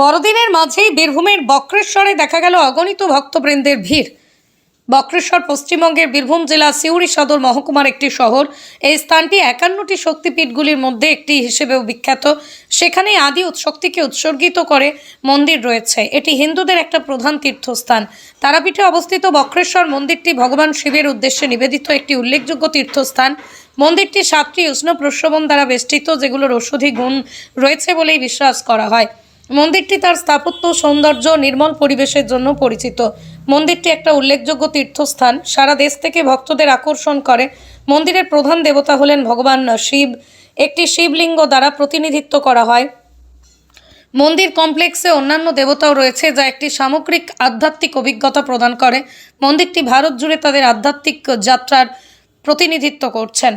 বড়দিনের মাঝেই বীরভূমের বক্রেশ্বরে দেখা গেল অগণিত ভক্তবৃন্দের ভিড়। বক্রেশ্বর পশ্চিমবঙ্গের বীরভূম জেলা সিউড়ি সদর মহকুমার একটি শহর। এই স্থানটি একান্নটি শক্তিপীঠগুলির মধ্যে একটি হিসেবেও বিখ্যাত। সেখানে আদি শক্তিকে উৎসর্গিত করে মন্দির রয়েছে। এটি হিন্দুদের একটা প্রধান তীর্থস্থান। তারাপীঠে অবস্থিত বক্রেশ্বর মন্দিরটি ভগবান শিবের উদ্দেশ্যে নিবেদিত একটি উল্লেখযোগ্য তীর্থস্থান। মন্দিরটি সাতটি উষ্ণ প্রশ্রবণ দ্বারা বেষ্টিত, যেগুলোর ঔষধি গুণ রয়েছে বলেই বিশ্বাস করা হয়। মন্দিরটি তার স্থাপত্য, সৌন্দর্য, নির্মল পরিবেশের জন্য পরিচিত। মন্দিরটি একটা উল্লেখযোগ্য তীর্থস্থান। সারা দেশ থেকে ভক্তদের আকর্ষণ করে। মন্দিরের প্রধান দেবতা হলেন ভগবান শিব। একটি শিবলিঙ্গ দ্বারা প্রতিনিধিত্ব করা হয়। মন্দির কমপ্লেক্সে অন্যান্য দেবতাও রয়েছে, যা একটি সামগ্রিক আধ্যাত্মিক অভিজ্ঞতা প্রদান করে। মন্দিরটি ভারত জুড়ে তাদের আধ্যাত্মিক যাত্রার প্রতিনিধিত্ব করছেন।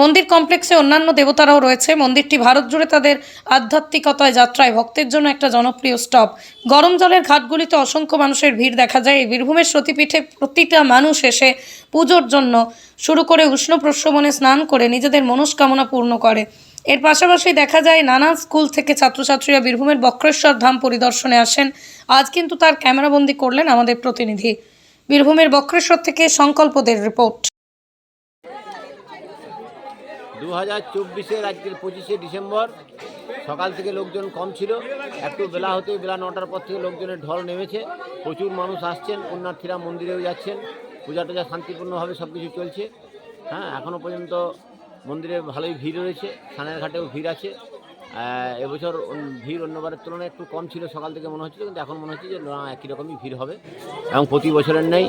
মন্দির কমপ্লেক্সে অন্যান্য দেবতারাও রয়েছে। মন্দিরটি ভারত জুড়ে তাদের আধ্যাত্মিকতায় যাত্রায় ভক্তের জন্য একটা জনপ্রিয় স্টপ। গরম জলের ঘাটগুলিতে অসংখ্য মানুষের ভিড় দেখা যায়। এই বীরভূমের সতীপীঠে প্রতিটা মানুষ এসে পুজোর জন্য শুরু করে উষ্ণ প্রশ্রবণে স্নান করে নিজেদের মনস্কামনা পূর্ণ করে। এর পাশাপাশি দেখা যায় নানা স্কুল থেকে ছাত্রছাত্রীরা বীরভূমের বক্রেশ্বর ধাম পরিদর্শনে আসেন। আজ কিন্তু তার ক্যামেরাবন্দি করলেন আমাদের প্রতিনিধি। বীরভূমের বক্রেশ্বর থেকে সংকল্পদের রিপোর্ট। দু হাজার চব্বিশের আজকের পঁচিশে ডিসেম্বর, সকাল থেকে লোকজন কম ছিল। একটু বেলা হতে বেলা নটার পর থেকে লোকজনের ঢল নেমেছে। প্রচুর মানুষ আসছেন, পুণ্যার্থীরা মন্দিরেও যাচ্ছেন। পূজা টুজা শান্তিপূর্ণভাবে সব কিছু চলছে। হ্যাঁ এখনও পর্যন্ত মন্দিরে ভালোই ভিড় রয়েছে, স্নানের ঘাটেও ভিড় আছে। এবছর ভিড় অন্যবারের তুলনায় একটু কম ছিল সকাল থেকে মনে হচ্ছিল কিন্তু এখন মনে হচ্ছে যে না একই রকমই ভিড় হবে। এবং প্রতি বছরের নেই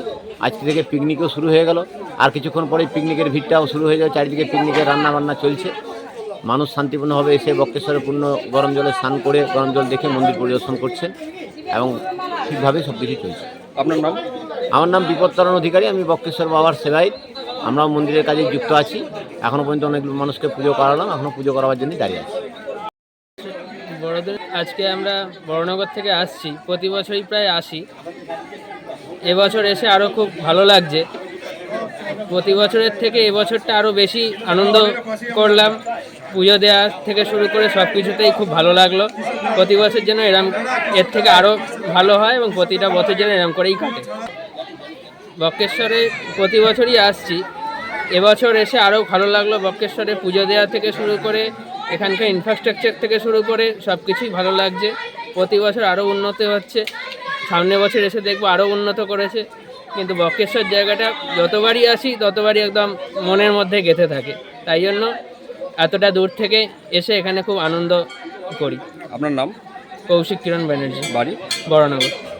আজকে থেকে পিকনিকও শুরু হয়ে গেল। আর কিছুক্ষণ পরে পিকনিকের ভিড়টাও শুরু হয়ে যাবে চারিদিকে পিকনিকের রান্না বান্না চলছে। মানুষ শান্তিপূর্ণভাবে এসে বক্রেশ্বরে পূর্ণ গরম জলে স্নান করে গরম জল দেখে মন্দির পরিদর্শন করছেন এবং ঠিকভাবে সব কিছু চলছে। আপনার নাম? আমার নাম বিপত্তরণ অধিকারী আমি বক্রেশ্বর বাবার সেবাই। আমরাও মন্দিরের কাজে যুক্ত আছি। এখনও পর্যন্ত অনেক মানুষকে পুজো করালাম এখনও পুজো করাবার জন্য দাঁড়িয়ে আছি। বড়দের আজকে আমরা বড়নগর থেকে আসছি। প্রতি বছরই প্রায় আসি। এবছর এসে আরও খুব ভালো লাগছে। প্রতি বছরের থেকে এবছরটা আরও বেশি আনন্দ করলাম। পুজো দেওয়া থেকে শুরু করে সব কিছুতেই খুব ভালো লাগল। প্রতি বছর যেন এরম এর থেকে আরও ভালো হয় এবং প্রতিটা বছর যেন এরম করেই কাটে। বক্রেশ্বরে প্রতি বছরই আসছি। এবছর এসে আরও ভালো লাগল বক্রেশ্বরে পুজো দেওয়া থেকে শুরু করে এখানকার ইনফ্রাস্ট্রাকচার থেকে শুরু করে সব কিছুই ভালো লাগছে। প্রতি বছর আরও উন্নত হচ্ছে। সামনে বছর এসে দেখব আরও উন্নত করেছে। কিন্তু বক্রেশ্বর জায়গাটা যতবারই আসি ততবারই একদম মনের মধ্যে গেঁথে থাকে। তাই জন্য এতটা দূর থেকে এসে এখানে খুব আনন্দ করি। আপনার নাম? কৌশিক কিরণ ব্যানার্জি। বাড়ি? বড়নগর।